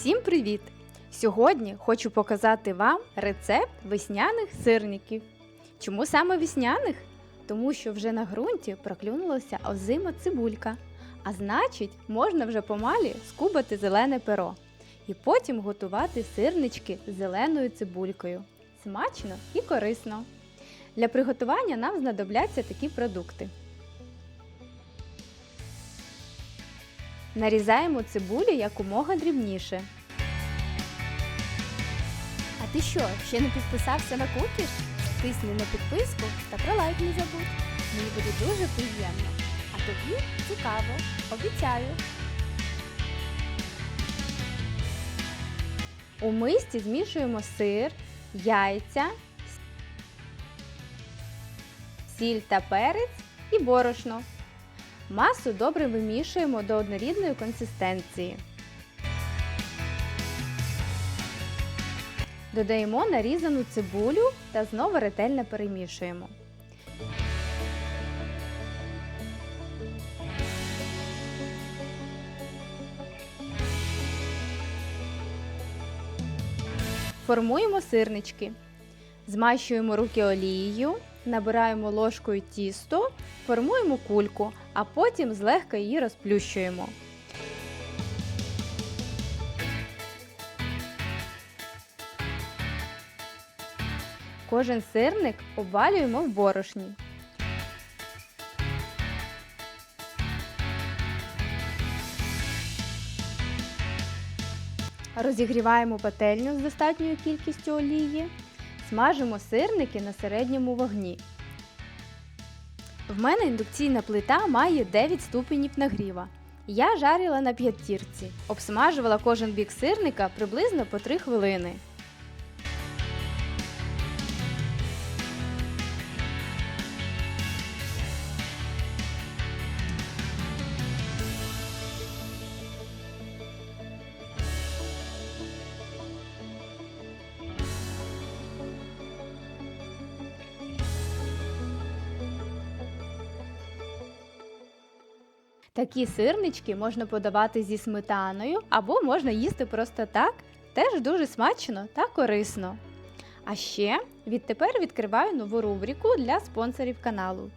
Всім привіт! Сьогодні хочу показати вам рецепт весняних сирників. Чому саме весняних? Тому що вже на ґрунті проклюнулася озима цибулька, а значить, можна вже помалі скубати зелене перо і потім готувати сирнички з зеленою цибулькою. Смачно і корисно. Для приготування нам знадобляться такі продукти. Нарізаємо цибулю якомога дрібніше. А ти що, ще не підписався на кукіш? Тисни на підписку та про лайк не забудь. Мені буде дуже приємно. А тобі цікаво, обіцяю. У мисці змішуємо сир, яйця, сіль та перець і борошно. Масу добре вимішуємо до однорідної консистенції. Додаємо нарізану цибулю та знову ретельно перемішуємо. Формуємо сирнички. Змащуємо руки олією, набираємо ложкою тісто, формуємо кульку, а потім злегка її розплющуємо. Кожен сирник обвалюємо в борошні. Розігріваємо пательню з достатньою кількістю олії. Смажимо сирники на середньому вогні. В мене індукційна плита має 9 ступенів нагріва. Я жарила на п'ятірці. Обсмажувала кожен бік сирника приблизно по 3 хвилини. Такі сирнички можна подавати зі сметаною або можна їсти просто так, теж дуже смачно та корисно. А ще відтепер відкриваю нову рубрику для спонсорів каналу.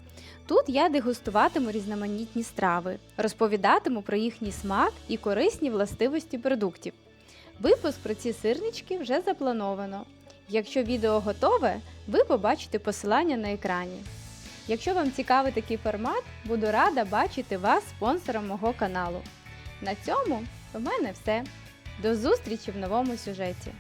Тут я дегустуватиму різноманітні страви, розповідатиму про їхній смак і корисні властивості продуктів. Випуск про ці сирнички вже заплановано. Якщо відео готове, ви побачите посилання на екрані. Якщо вам цікавий такий формат, буду рада бачити вас спонсором мого каналу. На цьому у мене все. До зустрічі в новому сюжеті!